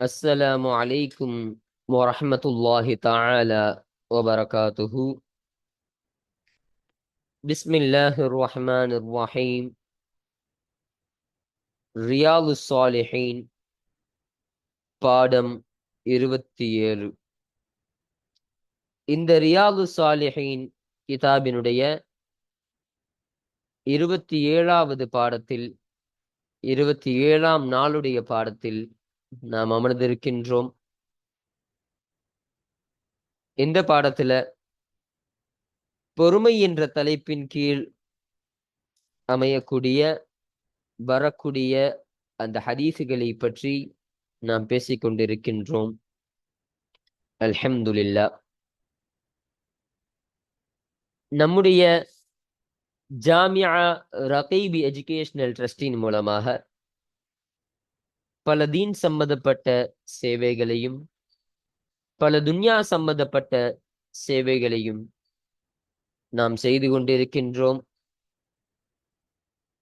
السلام عليكم ورحمة الله تعالى وبركاته بسم الله الرحمن الرحيم ரியாது சாலிஹீன் பாடம் இருபத்தி ஏழு இந்த ரியாது சாலிஹீன் கிதாபினுடைய இருபத்தி ஏழாவது பாடத்தில் இருபத்தி ஏழாம் நாளுடைய பாடத்தில் நாம் அமர்ந்திருக்கின்றோம். இந்த பாடத்துல பொறுமை என்ற தலைப்பின் கீழ் அமையக்கூடிய வரக்கூடிய அந்த ஹதீசுகளை பற்றி நாம் பேசிக் கொண்டிருக்கின்றோம் அல்ஹம்துலில்லா. நம்முடைய ஜாமியா ரகைபி எஜுகேஷனல் ட்ரஸ்டின் மூலமாக பல தீன் சம்பந்தப்பட்ட சேவைகளையும் பல துன்யா சம்பந்தப்பட்ட சேவைகளையும் நாம் செய்து கொண்டிருக்கின்றோம்.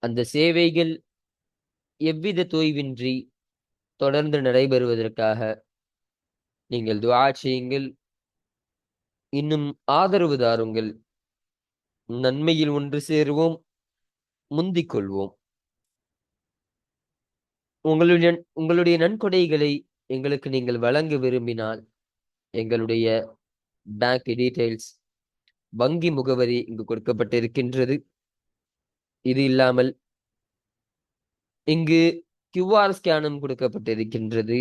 அந்த சேவைகள் எவ்வித தொய்வின்றி தொடர்ந்து நடைபெறுவதற்காக நீங்கள் துவா செய்யுங்கள். இன்னும் ஆதரவு தாருங்கள். நன்மையில் ஒன்று சேருவோம். முந்திக் கொள்வோம். உங்களுடைய உங்களுடைய நன்கொடைகளை எங்களுக்கு நீங்கள் வழங்க விரும்பினால் எங்களுடைய பேங்க் டீடைல்ஸ் வங்கி முகவரி இங்கு கொடுக்கப்பட்டிருக்கின்றது. இது இல்லாமல் இங்கு கியூஆர் ஸ்கேனும் கொடுக்கப்பட்டிருக்கின்றது.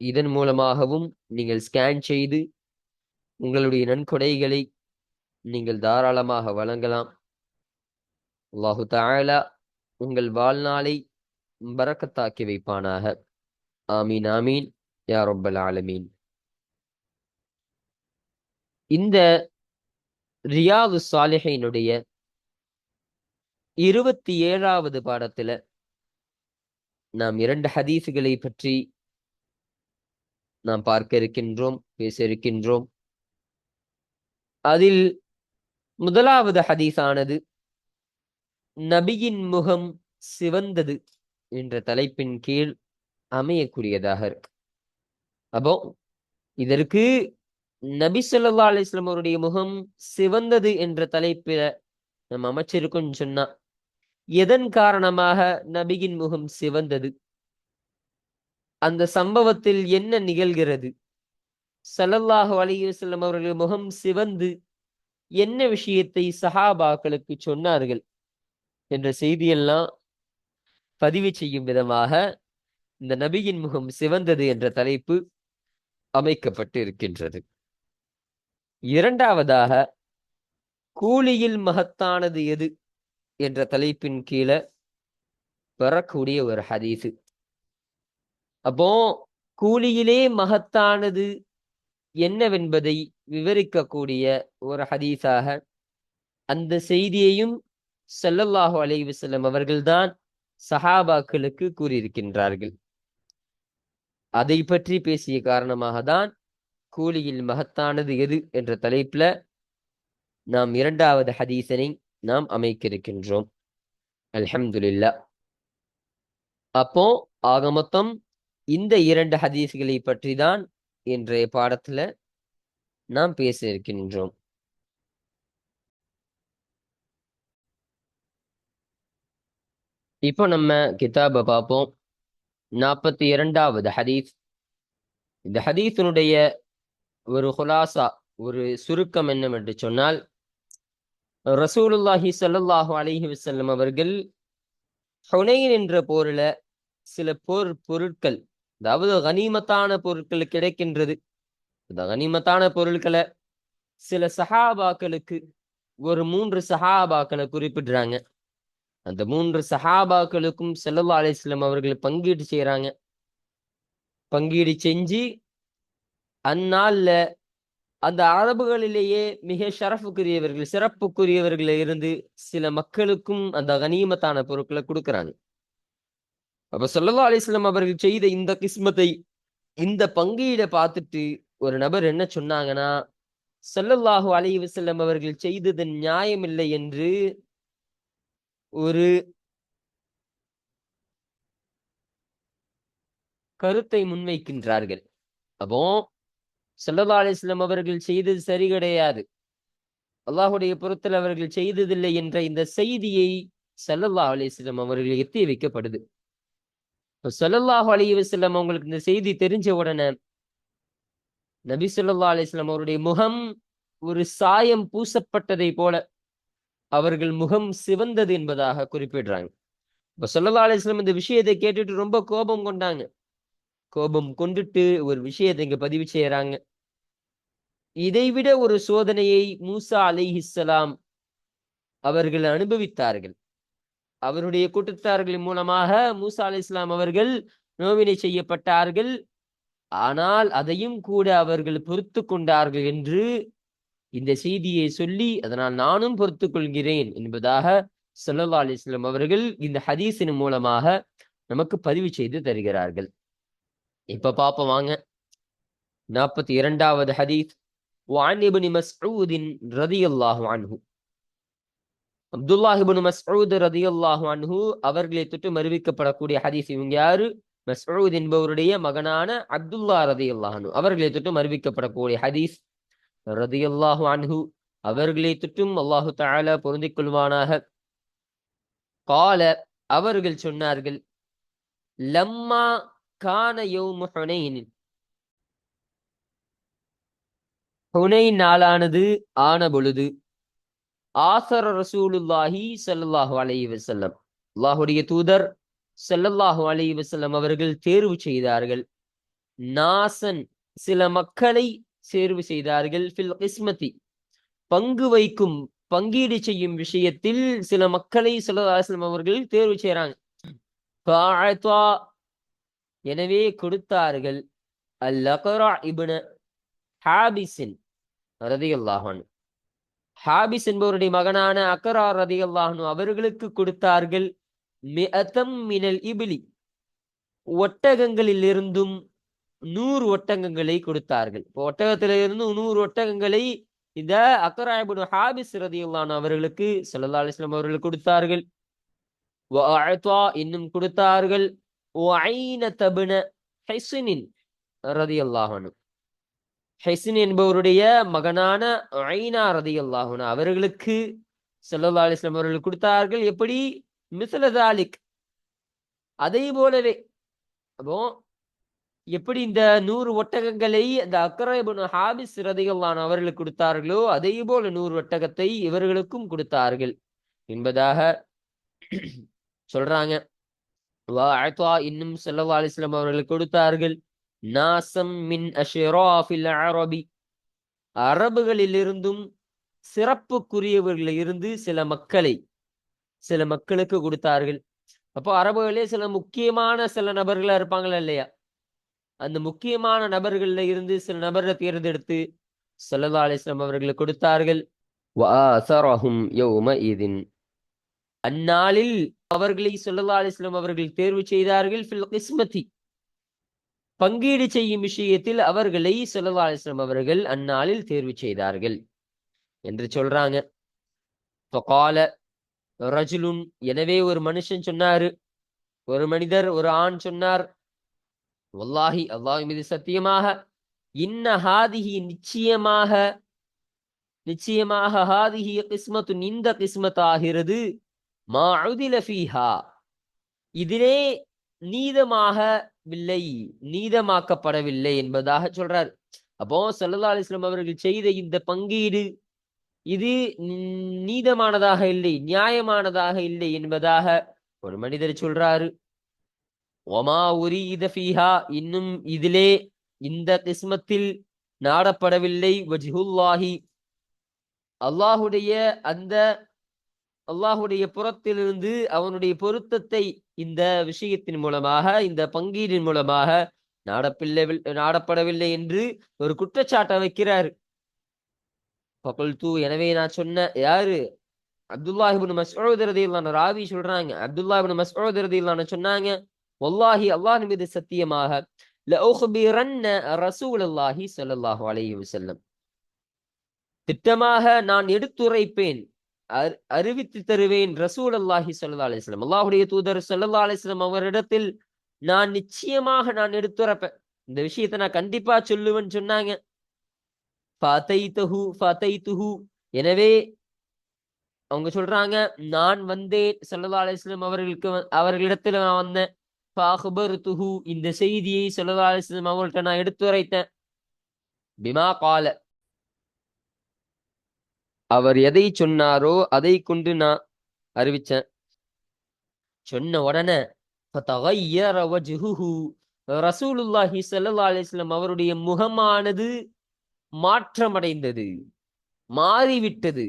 இதன் மூலமாகவும் நீங்கள் ஸ்கேன் செய்து உங்களுடைய நன்கொடைகளை நீங்கள் தாராளமாக வழங்கலாம். அல்லாஹு தாலா உங்கள் வாழ்நாளை பரக்கத்தாக்கி வைப்பானாக. ஆமீன் ஆமீன். யா ரொப்பல் ஆலமீன். இந்த ரியாது சாலிஹினுடைய இருபத்தி ஏழாவது பாடத்துல நாம் இரண்டு ஹதீஸுகளை பற்றி நாம் பார்க்க இருக்கின்றோம் பேச இருக்கின்றோம். அதில் முதலாவது ஹதீஸானது நபியின் முகம் சிவந்தது. என்ற தலைப்பின் கீழ் அமையக்கூடியதாக இருக்கு. அப்போ இதற்கு நபி சொல்லா அலிஸ்லாம் அவருடைய முகம் சிவந்தது என்ற தலைப்பில நம்ம அமைச்சிருக்கோம்னு சொன்னா எதன் காரணமாக நபியின் முகம் சிவந்தது? அந்த சம்பவத்தில் என்ன நிகழ்கிறது? சல்லல்லாஹு அலிவசல்லம் அவர்கள் முகம் சிவந்து என்ன விஷயத்தை சஹாபாக்களுக்கு சொன்னார்கள்? என்ற செய்தியெல்லாம் பதிவு செய்யும் விதமாக இந்த நபியின் முகம் சிவந்தது என்ற தலைப்பு அமைக்கப்பட்டு இருக்கின்றது. இரண்டாவதாக கூலியில் மகத்தானது எது என்ற தலைப்பின் கீழே வரக்கூடிய ஒரு ஹதீஸு. அப்போ கூலியிலே மகத்தானது என்னவென்பதை விவரிக்கக்கூடிய ஒரு ஹதீஸாக அந்த செய்தியையும் செல்லல்லாஹு அலைவசல்லம் அவர்கள்தான் சஹாபாக்களுக்கு கூறியிருக்கின்றார்கள். அதை பற்றி பேசிய காரணமாக தான் கூலியில் மகத்தானது எது என்ற தலைப்புல நாம் இரண்டாவது ஹதீசனை நாம் அமைக்க இருக்கின்றோம் அல்ஹம்துலில்லா. அப்போ ஆக மொத்தம் இந்த இரண்டு ஹதீஸ்களை பற்றி தான் இன்றைய பாடத்துல நாம் பேச இருக்கின்றோம் இப்போ நம்ம கிதாபை பார்ப்போம். நாற்பத்தி இரண்டாவது ஹதீஸ். இந்த ஹதீஸினுடைய ஒரு ஹுலாசா ஒரு சுருக்கம் என்னவென்று சொன்னால் ரசூலுல்லாஹி சல்லாஹூ அலிஹி வசல்லம் அவர்கள் ஹுனைன் என்ற போரில் சில போர் பொருட்கள் அதாவது கனிமத்தான பொருட்கள் கிடைக்கின்றது. இந்த கனிமத்தான பொருட்களை சில சஹாபாக்களுக்கு ஒரு மூன்று சஹாபாக்களை குறிப்பிடுறாங்க. அந்த மூன்று சஹாபாக்களுக்கும் செல்லல்லா அலிஸ்லாம் அவர்கள் பங்கீடு செய்யறாங்க பங்கீடு செஞ்சு அந்நாள்ல அந்த அரபுகளிலேயே மிக ஷரஃபுக்குரியவர்கள் சிறப்புக்குரியவர்கள் இருந்து சில மக்களுக்கும் அந்த கனிமத்தான பொருட்களை கொடுக்குறாங்க. அப்ப சொல்லல்லா அலிஸ்லாம் அவர்கள் செய்த இந்த கிஸ்மத்தை இந்த பங்கீட பார்த்துட்டு ஒரு நபர் என்ன சொன்னாங்கன்னா செல்லல்லாஹு அலி வசல்லம் அவர்கள் செய்தது நியாயமில்லை என்று ஒரு கருத்தை முன்வைக்கின்றார்கள். அப்போ சல்லா அலிஸ்லம் அவர்கள் செய்தது சரி கிடையாது. அல்லாஹுடைய புறத்தில் அவர்கள் செய்ததில்லை என்ற இந்த செய்தியை சல்லல்லா அலிஸ்லம் அவர்கள் எத்தி வைக்கப்படுது. இப்போ சல்லல்லாஹு அலிவசல்லம் அவங்களுக்கு இந்த செய்தி தெரிஞ்ச உடனே நபி சொல்லா அலிஸ்லாம் அவருடைய முகம் ஒரு சாயம் பூசப்பட்டதை போல அவர்கள் முகம் சிவந்தது என்பதாக குறிப்பிடுறாங்க. இப்ப சொல்லலா அலைஹி இந்த விஷயத்தை கேட்டுட்டு ரொம்ப கோபம் கொண்டாங்க. கோபம் கொண்டுட்டு ஒரு விஷயத்தை இங்க பதிவு செய்யறாங்க. இதைவிட ஒரு சோதனையை மூசா அலிஹிஸ்லாம் அவர்கள் அனுபவித்தார்கள். அவருடைய கூட்டத்தார்களின் மூலமாக மூசா அலி இஸ்லாம் அவர்கள் நோவினை செய்யப்பட்டார்கள். ஆனால் அதையும் கூட அவர்கள் பொறுத்து கொண்டார்கள் என்று இந்த செய்தியை சொல்லி அதனால் நானும் பொறுத்து கொள்கிறேன் என்பதாக சல்லா அலிஸ்லாம் அவர்கள் இந்த ஹதீஸின் மூலமாக நமக்கு பதிவு செய்து தருகிறார்கள் இப்ப பாப்போம் வாங்க நாற்பத்தி இரண்டாவது ஹதீஸ் وعن ابن مسعود رضي الله عنه அப்துல்லாஹிபின் மஸ்ஊத் ரதியல்லாஹு அன்ஹு அவர்களை தொட்டு மறுவிக்கப்படக்கூடிய ஹதீஸ் இவங்க யாரு மஸ்ஊத் என்பவருடைய மகனான அப்துல்லா ரதியல்லாஹு அன்ஹு அவர்களை தொட்டு மறுவிக்கப்படக்கூடிய ஹதீஸ் ரதியல்லாஹு அன்ஹு அவர்களை திட்டும் அல்லாஹு தால பொருந்திக் கொள்வானாக. கால அவர்கள் சொன்னார்கள் லம்மா கான யௌமு ஹுனைன். ஹுனைன் நாளானது ஆன பொழுது ஆசர ரசூலுல்லாஹி ஸல்லல்லாஹு அலைஹி வசல்லம் அல்லாஹுடைய தூதர் செல்லல்லாஹு அலைஹி வசல்லம் அவர்கள் தேர்வு செய்தார்கள். நாசன் சில மக்களை தேர்வு செய்தார்கள். ஃபில் கிஸ்மதி பங்கு வைக்கும் பங்கீடு செய்யும் விஷயத்தில் சில மக்களை ஸல்லல்லாஹு அவர்கள் தேர்வு செய்யறாங்க எனவே கொடுத்தார்கள். அல் இபுன ஹாபிசின் ரதியுல்லாஹான் ஹாபிஸ் என்பவருடைய மகனான அக்கரா ரதியுல்லாஹனு அவர்களுக்கு கொடுத்தார்கள். மினல் இபிலி. ஒட்டகங்களில் இருந்தும் நூறு ஒட்டகங்களை கொடுத்தார்கள். இப்போ ஒட்டகத்திலிருந்து நூறு ஒட்டகங்களை இந்த அக்கராயபுன் ஹாபிஸ் ரதி அவர்களுக்கு சல்லா அலிஸ்லாம் அவர்கள் கொடுத்தார்கள். இன்னும் கொடுத்தார்கள். ரதி அல்லாஹனு ஹெசின் என்பவருடைய மகனான ஐனா ரதி அவர்களுக்கு சல்லா அலிஸ்லாம் அவர்கள் கொடுத்தார்கள். எப்படி? மிசலதாலிக் அதே போலவே அப்போ எப்படி இந்த நூறு ஒட்டகங்களை அந்த அக்கரபுன் ஹாபிஸ் ரதிகல்லான் அவர்களுக்கு கொடுத்தார்களோ அதே போல நூறு ஒட்டகத்தை இவர்களுக்கும் கொடுத்தார்கள். என்பதாக சொல்றாங்க. இன்னும் சல்லா அலிஸ்லாம் அவர்கள் கொடுத்தார்கள். நாசம் மின் அஷிராஃபில் அரபி. அரபுகளிலிருந்தும் சிறப்புக்குரியவர்களில் இருந்து சில மக்களை சில மக்களுக்கு கொடுத்தார்கள். அப்போ அரபுகளே சில முக்கியமான சில நபர்களா இருப்பாங்களா இல்லையா? அந்த முக்கியமான நபர்கள்ல இருந்து சில நபரை தேர்ந்தெடுத்து சல்லா அலிஸ்லாம் அவர்களை கொடுத்தார்கள். அந்நாளில் அவர்களை சொல்லா அலிஸ்லாம் அவர்கள் தேர்வு செய்தார்கள். பங்கீடு செய்யும் விஷயத்தில் அவர்களை சொல்லா அலிஸ்லாம் அவர்கள் அந்நாளில் தேர்வு செய்தார்கள் என்று சொல்றாங்க. ரஜுலுன். எனவே ஒரு மனுஷன் சொன்னாரு. ஒரு மனிதர் ஒரு ஆண் சொன்னார். வல்லாஹி அல்லாஹ் மீது சத்தியமாக இன்ன ஹாதிஹி நிச்சயமாக நிச்சயமாக ஹாதிஹி கிஸ்மத்து இந்த கிஸ்மத் ஆகிறது மாதிலஃபீஹா ஃபீஹா. இதிலே நீதமாகவில்லை நீதமாக்கப்படவில்லை என்பதாக சொல்றார். அப்போ சல்லா அலிஸ்லாம் அவர்கள் செய்த இந்த பங்கீடு இது நீதமானதாக இல்லை நியாயமானதாக இல்லை என்பதாக ஒரு மனிதர் சொல்றாரு. ஒமா உரி ஃபீஹா இன்னும் இதிலே இந்த கிஸ்மத்தில் நாடப்படவில்லை. வஜ்ஹுல்லாஹி. அல்லாஹுடைய அந்த அல்லாஹுடைய புறத்திலிருந்து அவனுடைய பொருத்தத்தை இந்த விஷயத்தின் மூலமாக இந்த பங்கீடின் மூலமாக நாடப்பில்லை நாடப்படவில்லை என்று ஒரு குற்றச்சாட்டை வைக்கிறார். தூ எனவே நான் சொன்ன யாரு? அப்துல்லாஹிபின் மசூத் ராவி சொல்றாங்க. அப்துல்லாஹிபின் மசூத் சொன்னாங்க வல்லாஹி அல்லாஹ் மீது சத்தியமாக ரசூலல்லாஹி ஸல்லல்லாஹு அலைஹி வஸல்லம். திட்டமாக நான் எடுத்துரைப்பேன் அறிவித்து தருவேன் ரசூல் அல்லாஹி சொல்லா அலிஸ்லாம் அல்லாஹுடைய தூதர் சல்லா அலிஸ்லாம் அவரிடத்தில் நான் நிச்சயமாக நான் எடுத்துரைப்பேன். இந்த விஷயத்தை நான் கண்டிப்பா சொல்லுவேன்னு சொன்னாங்க. எனவே அவங்க சொல்றாங்க நான் வந்தேன். சல்லா அலிஸ்லாம் அவர்களுக்கு அவர்களிடத்துல நான் வந்தேன். ஃபஅக்பர்துஹு இந்த செய்தியை ஸல்லல்லாஹு அலைஹி அவங்கள்ட்ட நான் எடுத்துரைத்தேன் பிமா கால. அவர் எதை சொன்னாரோ அதை கொண்டு நான் அறிவிச்சேன் சொன்ன உடனே ரசூலுல்லாஹி சல்லா அலைஹி அவருடைய முகமானது மாற்றமடைந்தது மாறிவிட்டது.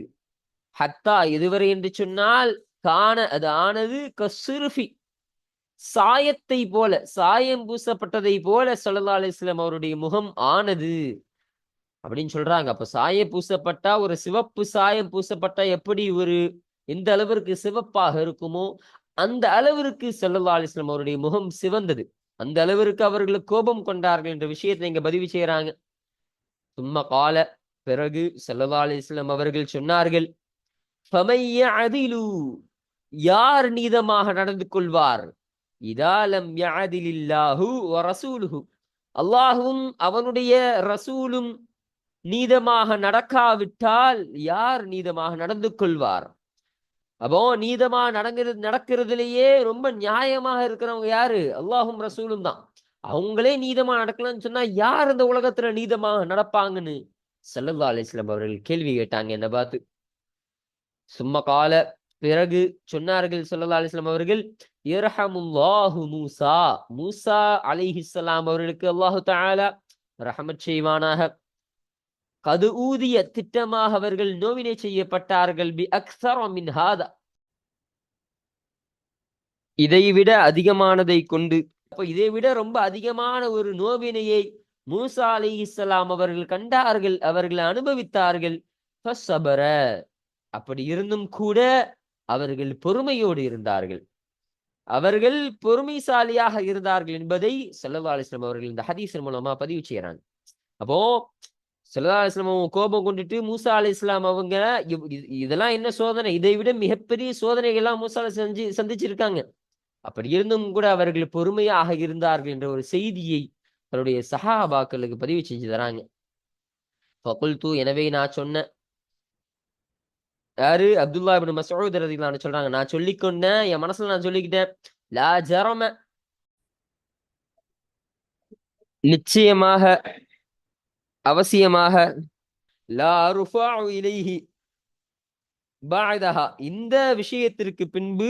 ஹத்தா எதுவரை என்று சொன்னால் காண அது ஆனது கசுருஃபி சாயத்தை போல சாயம் பூசப்பட்டதை போல ஸல்லல்லாஹு அலிஸ்லாம் அவருடைய முகம் ஆனது அப்படின்னு சொல்றாங்க. அப்ப சாயம் பூசப்பட்டா ஒரு சிவப்பு சாயம் பூசப்பட்டா எப்படி ஒரு எந்த அளவிற்கு சிவப்பாக இருக்குமோ அந்த அளவிற்கு ஸல்லல்லாஹு அலிஸ்லாம் அவருடைய முகம் சிவந்தது. அந்த அளவிற்கு அவர்களுக்கு கோபம் கொண்டார்கள் என்ற விஷயத்தை இங்க பதிவு செய்யறாங்க சும்மா கால பிறகு சல்லா அலிஸ்லாம் அவர்கள் சொன்னார்கள் யார் நீதமாக நடந்து கொள்வார்? இதாலம் யாதிலில்லாஹு ரசூலுஹு. அல்லாஹுவும் அவனுடைய ரசூலும் நீதமாக நடக்காவிட்டால் யார் நீதமாக நடந்து கொள்வார்? அப்போ நீதமா நடங்கிறது நடக்கிறதுலயே ரொம்ப நியாயமாக இருக்கிறவங்க யாரு? அல்லாஹும் ரசூலும் தான். அவங்களே நீதமா நடக்கலன்னு சொன்னா யார் இந்த உலகத்துல நீதமாக நடப்பாங்கன்னு? ஸல்லல்லாஹு அலிஸ்லாம் அவர்கள் கேள்வி கேட்டாங்க என்ன பார்த்து. சும்மா கால பிறகு சொன்னார்கள் ஸல்லல்லாஹு அலிஸ்லாம் அவர்கள் இரஹமுல்லாஹு மூசா. மூசா அலிஹிஸ்லாம் அவர்களுக்கு அல்லாஹு தாலா ரஹமத் செய்வானாக. கது ஊதிய திட்டமாக அவர்கள் நோவினை செய்யப்பட்டார்கள். பி அக்ஸர மின்ஹாதா ஹாதா. இதைவிட அதிகமானதை கொண்டு அப்ப இதை விட ரொம்ப அதிகமான ஒரு நோவினையை மூசா அலைஹிஸ்ஸலாம் அவர்கள் கண்டார்கள் அவர்கள் அனுபவித்தார்கள். அப்படி இருந்தும் கூட அவர்கள் பொறுமையோடு இருந்தார்கள். அவர்கள் பொறுமைசாலியாக இருந்தார்கள் என்பதை ஸல்லல்லாஹு அவர்கள் இந்த ஹதீஸின் மூலமா பதிவு செய்யறாங்க அப்போ ஸல்லல்லாஹு அவங்க கோபம் கொண்டுட்டு மூசா அலைஹிஸ்ஸலாம் அவங்க இதெல்லாம் என்ன சோதனை? இதை விட மிகப்பெரிய சோதனைகள்லாம் மூசா செஞ்சு சந்திச்சிருக்காங்க. அப்படி இருந்தும் கூட அவர்கள் பொறுமையாக இருந்தார்கள் என்ற ஒரு செய்தியை தன்னுடைய சஹாபாக்களுக்கு பதிவு செஞ்சு தராங்க. ஃபகுல்து எனவே நான் சொன்னேன் யாரு? அப்துல்லா இப்னு மசூத் ரலியல்லாஹு சொல்றாங்க நான் சொல்லிக்கொண்டேன் என் மனசுல நான் சொல்லிக்கிட்டேன். லா ஜரம. நிச்சயமாக அவசியமாக லா ருஃபா இலைஹி பாய்தஹா இந்த விஷயத்திற்கு பின்பு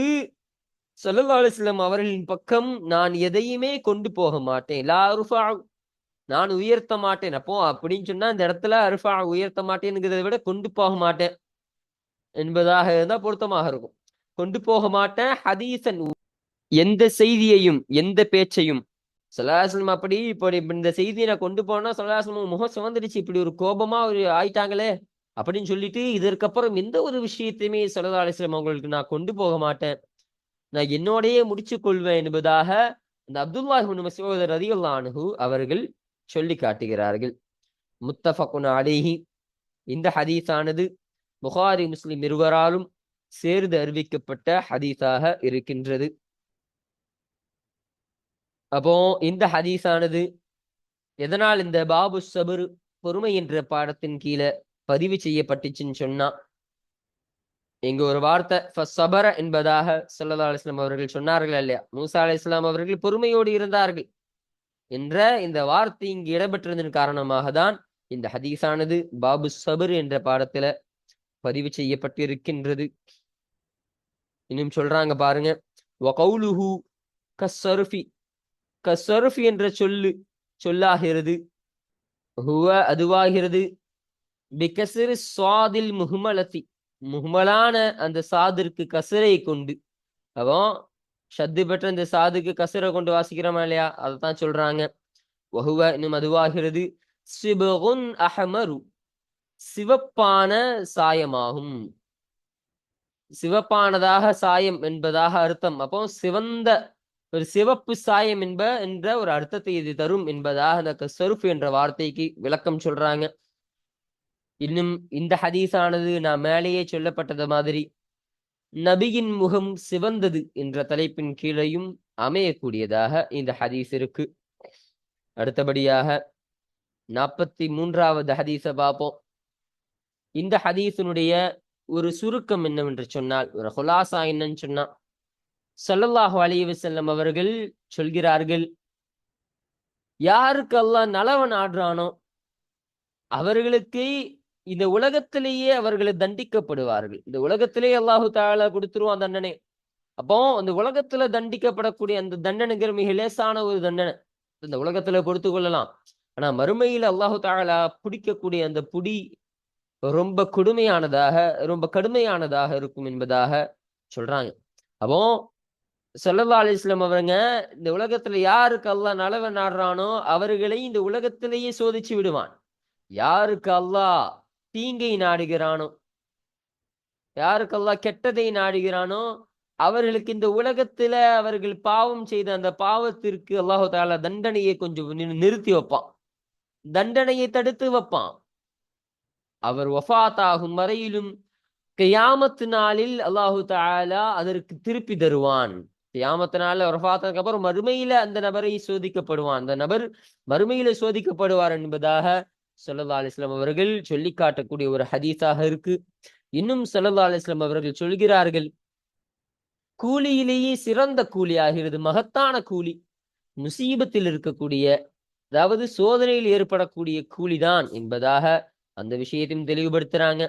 ஸல்லல்லாஹு அவர்களின் பக்கம் நான் எதையுமே கொண்டு போக மாட்டேன். லா அருஃபா நான் உயர்த்த மாட்டேன். அப்போ அப்படின்னு சொன்னா இந்த இடத்துல அருஃபா உயர்த்த மாட்டேன்ங்கிறத விட கொண்டு போக மாட்டேன். என்பதாக இருந்தால் பொருத்தமாக இருக்கும். கொண்டு போக மாட்டேன் ஹதீசன் எந்த செய்தியையும் எந்த பேச்சையும். சலாசலம் அப்படி இப்படி இந்த செய்தியை நான் கொண்டு போனா சலாசலம் முகம் சிவந்துடுச்சு இப்படி ஒரு கோபமா ஒரு ஆயிட்டாங்களே அப்படின்னு சொல்லிட்டு இதற்கப்புறம் எந்த ஒரு விஷயத்தையுமே சல்லா அலிஸ்லாம் அவங்களுக்கு நான் கொண்டு போக மாட்டேன். நான் என்னோடையே முடிச்சு கொள்வேன் என்பதாக இந்த அப்துல்லாஹிபின் மசோதர் ரதியுல்லாஹு அன்ஹு அவர்கள் சொல்லி காட்டுகிறார்கள். முத்தஃபகுன் அலைஹி. இந்த ஹதீஸானது புகாரி முஸ்லிம் இருவராலும் சேர்ந்து அறிவிக்கப்பட்ட ஹதீஸாக இருக்கின்றது. அப்போ இந்த ஹதீஸானது எதனால் இந்த பாபு சபுர் பொறுமை என்ற பாடத்தின் கீழே பதிவு செய்யப்பட்டுச்சுன்னு சொன்னா இங்க ஒரு வார்த்தை சபர என்பதாக ஸல்லல்லாஹு அலிஸ்லாம் அவர்கள் சொன்னார்கள் இல்லையா? மூசா அலி இஸ்லாம் அவர்கள் பொறுமையோடு இருந்தார்கள் என்ற இந்த வார்த்தை இங்கு இடம்பெற்றதன் காரணமாக தான் இந்த ஹதீஸானது பாபு சபர் என்ற பாடத்துல பதிவு செய்யப்பட்டிருக்கின்றது. இன்னும் சொல்றாங்க பாருங்க. வகௌலுஹு கசருஃபி கசருஃபி என்ற சொல்லு சொல்லாகிறது. ஹுவ அதுவாகிறது. பிகசிறு சுவாதில் முஹ்மலத்தி. முஹ்மலான அந்த சாதிற்கு கசரை கொண்டு. அவன் ஷத்து பெற்ற இந்த சாதுக்கு கசரை கொண்டு வாசிக்கிறோமா இல்லையா? அதைத்தான் சொல்றாங்க. வகுவ இன்னும் அதுவாகிறது. சிபகுன் அஹமரு. சிவப்பான சாயமாகும். சிவப்பானதாக சாயம் என்பதாக அர்த்தம். அப்போ சிவந்த ஒரு சிவப்பு சாயம் என்ப என்ற ஒரு அர்த்தத்தை இது தரும் என்பதாக அந்த கசருஃப் என்ற வார்த்தைக்கு விளக்கம் சொல்றாங்க. இன்னும் இந்த ஹதீஸானது நான் மேலேயே சொல்லப்பட்டது மாதிரி நபியின் முகம் சிவந்தது என்ற தலைப்பின் கீழையும் அமையக்கூடியதாக இந்த ஹதீஸ் இருக்கு. அடுத்தபடியாக நாற்பத்தி மூன்றாவது ஹதீஸை பார்ப்போம். இந்த ஹதீஸினுடைய ஒரு சுருக்கம் என்னவென்று சொன்னால் ஒரு ஹுலாசா என்னன்னு சொன்னா ஸல்லல்லாஹு அலைஹி செல்லம் அவர்கள் சொல்கிறார்கள் யாருக்கு அல்லாஹ் நலவன் ஆடுறானோ அவர்களுக்கு இந்த உலகத்திலேயே அவர்களை தண்டிக்கப்படுவார்கள். இந்த உலகத்திலேயே அல்லாஹு தாலா கொடுத்துருவான் தண்டனை. அப்போ அந்த உலகத்துல தண்டிக்கப்படக்கூடிய அந்த தண்டனைங்கிற மிக லேசான ஒரு தண்டனை. இந்த உலகத்துல பொறுத்து கொள்ளலாம். ஆனா மறுமையில் அல்லாஹு தாலா பிடிக்கக்கூடிய அந்த புடி ரொம்ப கொடுமையானதாக ரொம்ப கடுமையானதாக இருக்கும் என்பதாக சொல்றாங்க. அப்போ சல்லல்லா அலிஸ்லாம் அவருங்க இந்த உலகத்துல யாருக்கு அல்லாஹ் நலவை நாடுறானோ அவர்களை இந்த உலகத்திலேயே சோதிச்சு விடுவான். யாருக்கு அல்லாஹ் தீங்கை நாடுகிறானோ யாருக்கு அல்லாஹ் கெட்டதை நாடுகிறானோ அவர்களுக்கு இந்த உலகத்துல அவர்கள் பாவம் செய்த அந்த பாவத்திற்கு அல்லாஹு தாலா தண்டனையை கொஞ்சம் நிறுத்தி வைப்பான். தண்டனையை தடுத்து வைப்பான். அவர் ஒஃபாத்தாகும் வரையிலும் கியாமத்து நாளில் அல்லாஹு தாலா அதற்கு திருப்பி தருவான். கியாமத்து நாளில் வஃபாத்ததுக்கு அப்புறம் மறுமையில அந்த நபரை சோதிக்கப்படுவான். அந்த நபர் மறுமையில சோதிக்கப்படுவார் என்பதாக ஸல்லல்லாஹு அலிஸ்லாம் அவர்கள் சொல்லி காட்டக்கூடிய ஒரு ஹதீஸாக இருக்கு. இன்னும் ஸல்லல்லாஹு அலிஸ்லாம் அவர்கள் சொல்கிறார்கள் கூலியிலேயே சிறந்த கூலி ஆகிறது மகத்தான கூலி முசீபத்தில் இருக்கக்கூடிய அதாவது சோதனையில் ஏற்படக்கூடிய கூலிதான் என்பதாக அந்த விஷயத்தையும் தெளிவுபடுத்துறாங்க.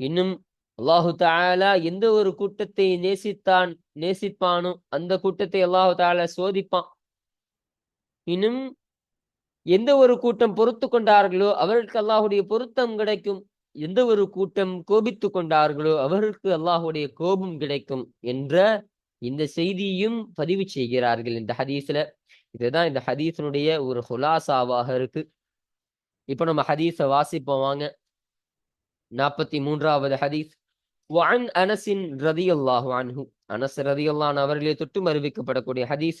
இன்னும் அல்லாஹு தாலா எந்த ஒரு கூட்டத்தை நேசித்தான் நேசிப்பானோ அந்த கூட்டத்தை அல்லாஹு தாலா சோதிப்பான். இன்னும் எந்த ஒரு கூட்டம் பொறுத்து கொண்டார்களோ அவர்களுக்கு அல்லாஹுடைய பொருத்தம் கிடைக்கும். எந்த ஒரு கூட்டம் கோபித்து கொண்டார்களோ அவர்களுக்கு அல்லாஹுடைய கோபம் கிடைக்கும் என்ற இந்த செய்தியும் பதிவு செய்கிறார்கள் இந்த ஹதீஸ்ல. இதுதான் இந்த ஹதீஸினுடைய ஒரு ஹுலாசாவாக இருக்கு. இப்போ நம்ம ஹதீஸ வாசிப்போம் வாங்க. நாற்பத்தி மூன்றாவது ஹதீஸ். வன் அனசின் ரதி அல்லாஹு அன்ஹு. அனஸ் ரதி அல்லான் அவர்களே தொட்டும் அறிவிக்கப்படக்கூடிய ஹதீஸ்.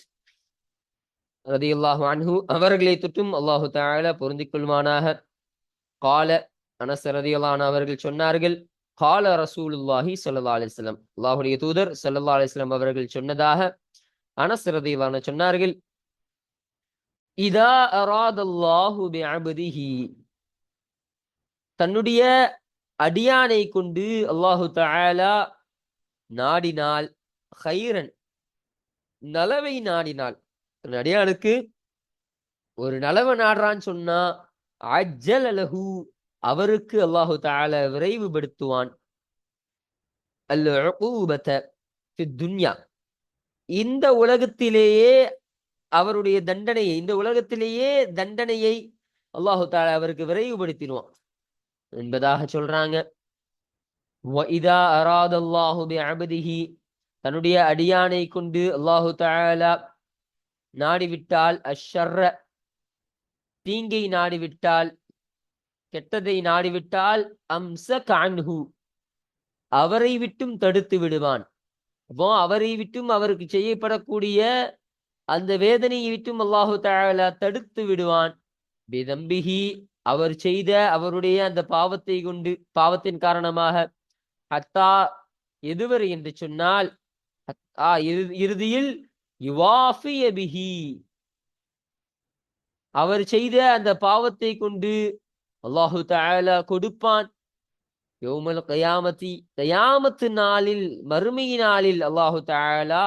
ரதி அல்லாஹு அன்ஹு அவர்களே தொட்டும் அல்லாஹு தாயால பொருந்திக் கொள்வானாக. கால அனஸ் ரதி அல்லான் அவர்கள் சொன்னார்கள் கால ரசூலுல்லாஹி சொல்லல்லா அலிஸ்லாம் அல்லாஹுடைய தூதர் சொல்லல்லா அலிஸ்லாம் அவர்கள் சொன்னதாக அனஸ் ரதி அல்லான சொன்னார்கள் இதா அராதல்லாஹு பிஅப்திஹி. தன்னுடைய அடியானை கொண்டு அல்லாஹு தாலா நாடினால் ஹைரன் நலவை நாடினால். அடியானுக்கு ஒரு நலவை நாடுறான்னு சொன்னா அஜல் அலஹு அவருக்கு அல்லாஹு தால விரைவுபடுத்துவான். அல்ல துன்யா. இந்த உலகத்திலேயே அவருடைய தண்டனையை இந்த உலகத்திலேயே தண்டனையை அல்லாஹு தாலா அவருக்கு விரைவுபடுத்திடுவான். என்பதாக சொல்றாங்க. தன்னுடைய அடியானை கொண்டு அல்லாஹு தாலா நாடிவிட்டால் அஷர்ர தீங்கை நாடிவிட்டால் கெட்டதை நாடிவிட்டால் அம்ச கான்ஹு அவரை விட்டும் தடுத்து விடுவான். அப்போ அவரை விட்டும் அவருக்கு செய்யப்படக்கூடிய அந்த வேதனையை விட்டும் அல்லாஹு தாழலா தடுத்து விடுவான். பிதம்பிஹி அவர் செய்த அவருடைய அந்த பாவத்தை கொண்டு பாவத்தின் காரணமாக ஹத்தா எதுவரை என்று சொன்னால் ஹத்தா இறுதியில் யுவாஃபிய பிஹி. அவர் செய்த அந்த பாவத்தை கொண்டு அல்லாஹு தாழலா கொடுப்பான். யோமல் கயாமத்தி கயாமத்து நாளில் மறுமை நாளில் அல்லாஹு தஆலா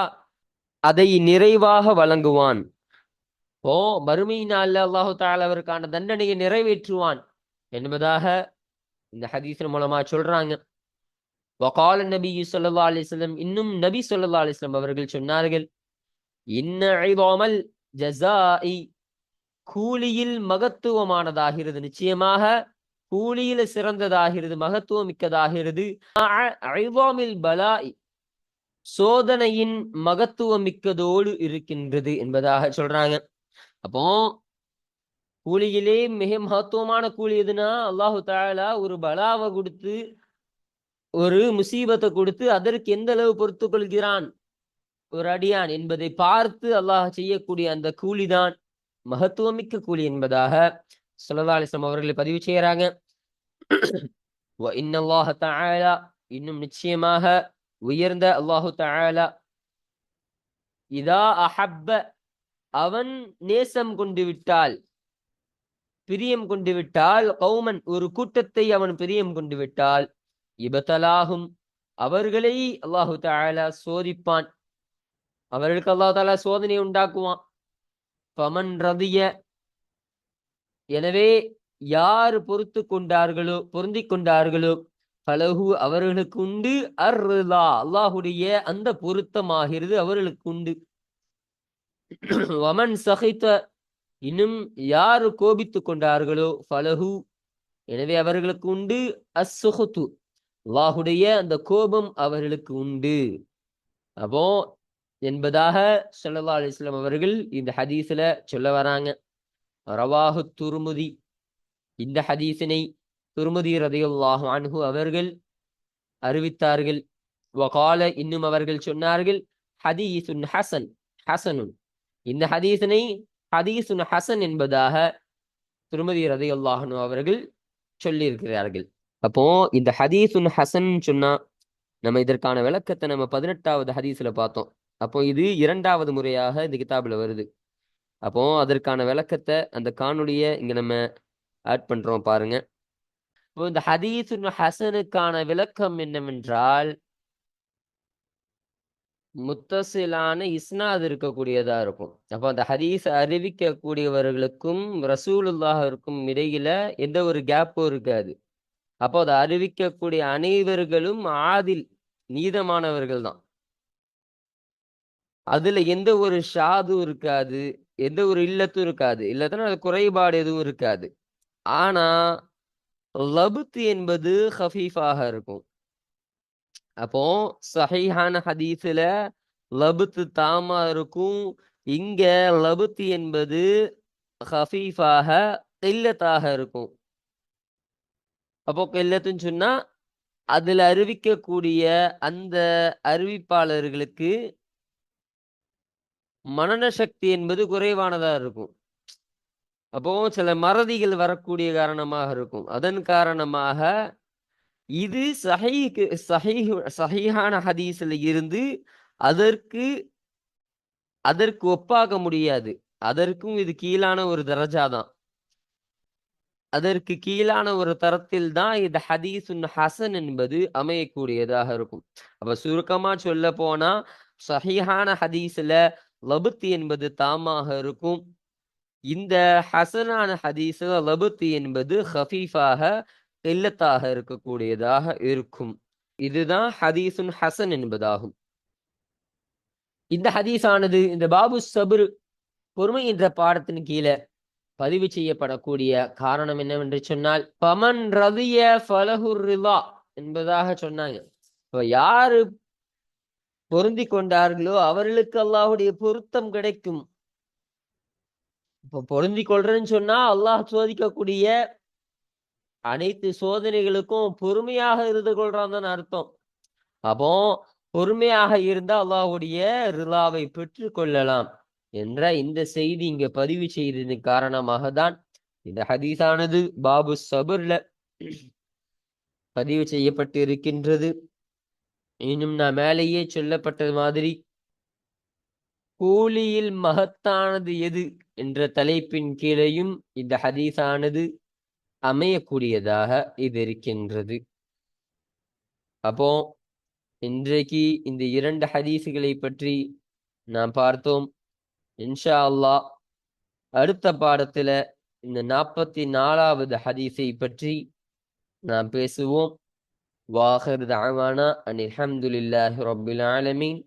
அதை நிறைவாக வழங்குவான். ஓ மறுமை நாளில் அல்லாஹு தஆலா அவருக்கான தண்டனையை நிறைவேற்றுவான். என்பதாக இந்த ஹதீஸின் மூலமா சொல்றாங்க. வகால நபி சொல்லா அலிஸ்லம் இன்னும் நபி சொல்லா அலிஸ்லம் அவர்கள் சொன்னார்கள் இன்ன ஜசாஇ கூலியில் மகத்துவமானதாகிறது. நிச்சயமாக கூலியில சிறந்ததாகிறது மகத்துவம் மிக்கதாகிறது ஐதாமில் சோதனையின் மகத்துவம் மிக்கதோடு இருக்கின்றது என்பதாக சொல்றாங்க. அப்போ கூலியிலே மிக மகத்துவமான கூலி எதுனா அல்லாஹு தாலா ஒரு பலாவை கொடுத்து ஒரு முசீபத்தை கொடுத்து அதற்கு எந்த அளவு பொறுத்து கொள்கிறான்? ஒரு அடியான் என்பதை பார்த்து அல்லாஹ் செய்யக்கூடிய அந்த கூலிதான் மகத்துவமிக்க கூலி என்பதாக ஸல்லல்லாஹு அவர்களை பதிவு செய்யறாங்க இன்னும் நிச்சயமாக உயர்ந்த அல்லாஹு தஆலா இதா அஹப்ப அவன் நேசம் கொண்டு விட்டால் பிரியம் கொண்டு விட்டால் கௌமன் ஒரு கூட்டத்தை அவன் பிரியம் கொண்டு விட்டால் இபத்தலாகும் அவர்களை அல்லாஹு தாலா சோதிப்பான். அவர்களுக்கு அல்லாஹு தாலா சோதனை உண்டாக்குவான். பமன் ரதிய எனவே யார் பொறுத்து கொண்டார்களோ பொருந்தி கொண்டார்களோ பலகு அவர்களுக்கு உண்டு. அர்லா அல்லாஹுடைய அந்த பொருத்தமாகிறது அவர்களுக்கு உண்டு. வமன் சகித்த இன்னும் யார் கோபித்து கொண்டார்களோ பலகு எனவே அவர்களுக்கு உண்டு. அசுகுத்து அல்லாஹுடைய அந்த கோபம் அவர்களுக்கு உண்டு. அப்போ என்பதாக சொல்லல்லா அலிஸ்லாம் அவர்கள் இந்த ஹதீஸ்ல சொல்ல வராங்க. ரவாஹு துருமுதி இந்த ஹதீஸினை துருமதி ரதியுல்லாஹு அன்ஹு அவர்கள் அறிவித்தார்கள். வகால இன்னும் அவர்கள் சொன்னார்கள் ஹதீசுன் ஹசன் ஹசனுன். இந்த ஹதீசனை ஹதீசுன் ஹசன் என்பதாக திருமதி ரதியுல்லாஹனு அவர்கள் சொல்லியிருக்கிறார்கள். அப்போ இந்த ஹதீசுன் ஹசன் சொன்னா நம்ம இதற்கான விளக்கத்தை நம்ம பதினெட்டாவது ஹதீஸ்ல பார்த்தோம். அப்போ இது இரண்டாவது முறையாக இந்த கிதாபில் வருது. அப்போ அதற்கான விளக்கத்தை அந்த காணொலியை இங்க நம்ம ஆட் பண்றோம் பாருங்க. இந்த ஹதீஸ் ஹசனுக்கான விளக்கம் என்னவென்றால் முத்தசிலான இஸ்னாத் இருக்கக்கூடியதா இருக்கும். அப்போ அந்த ஹதீஸ் அறிவிக்கக்கூடியவர்களுக்கும் ரசூலுல்லாஹருக்கும் இடையில எந்த ஒரு கேப்பும் இருக்காது. அப்போ அதை அறிவிக்கக்கூடிய அனைவர்களும் ஆதில் நீதமானவர்கள் தான். அதுல எந்த ஒரு ஷாதும் இருக்காது எந்த ஒரு இல்லத்தும் இருக்காது. இல்லத்துனா அது குறைபாடு எதுவும் இருக்காது. ஆனா லபுத் என்பது ஹஃபீஃபாக இருக்கும். அப்போ சஹீஹான ஹதீஸ்ல லபுத்து தாமா இருக்கும். இங்க லபுத்து என்பது ஹஃபீஃபாக இல்லத்தாக இருக்கும். அப்போ கில்லத்துன்னு சொன்னா அதுல அறிவிக்கக்கூடிய அந்த அறிவிப்பாளர்களுக்கு மனன சக்தி என்பது குறைவானதா இருக்கும். அப்போ சில மறதிகள் வரக்கூடிய காரணமாக இருக்கும். அதன் காரணமாக இது சஹீக்கு சஹீஹ் சஹீஹான ஹதீஸில் இருந்து அதற்கு அதற்கு ஒப்பாக முடியாது. அதற்கும் இது கீழான ஒரு தரஜா தான். அதற்கு கீழான ஒரு தரத்தில் தான் இந்த ஹதீசுன் ஹசன் என்பது அமையக்கூடியதாக இருக்கும். அப்ப சுருக்கமா சொல்ல போனா சஹீஹான ஹதீஸ்ல லபுத்தி என்பது தாமாக இருக்கும். இந்த ஹசனான ஹதீஸ்ல லபுத்தி என்பது ஹஃபீஃபாக இல்லத்தாக இருக்கக்கூடியதாக இருக்கும். இதுதான் ஹதீசுன் ஹசன் என்பதாகும். இந்த ஹதீஸானது இந்த பாபு சபுர் பொறுமை என்ற பாடத்தின் கீழே பதிவு செய்யப்படக்கூடிய காரணம் என்னவென்று சொன்னால் பமன் ரதிய ஃபலஹுர் என்பதாக சொன்னாங்க. இப்போ யாரு பொருந்தி கொண்டார்களோ அவர்களுக்கு அல்லாஹுடைய பொருத்தம் கிடைக்கும். இப்போ பொருந்தி கொள்றேன்னு சொன்னா அல்லாஹ் சோதிக்கக்கூடிய அனைத்து சோதனைகளுக்கும் பொறுமையாக இருந்து கொள்றான் அர்த்தம். அப்போ பொறுமையாக இருந்தா அல்லாஹுடைய ரிலாவை பெற்று கொள்ளலாம் என்ற இந்த செய்தி இங்க பதிவு செய்தது காரணமாக தான் இந்த ஹதீஸானது பாபு சபுர்ல பதிவு செய்யப்பட்டு இருக்கின்றது இன்னும் நான் மேலேயே சொல்லப்பட்டது மாதிரி கூலியில் மகத்தானது எது? என்ற தலைப்பின் கீழையும் இந்த ஹதீஸானது அமையக்கூடியதாக இது இருக்கின்றது. அப்போ இன்றைக்கு இந்த இரண்டு ஹதீஸுகளை பற்றி நாம் பார்த்தோம். இன்ஷா அல்லாஹ் அடுத்த பாடத்துல இந்த நாற்பத்தி நாலாவது ஹதீஸை பற்றி நாம் பேசுவோம். வாஹர் தாவானா அன் அல்ஹம்துலில்லாஹி ரபுல் ஆலமீன்.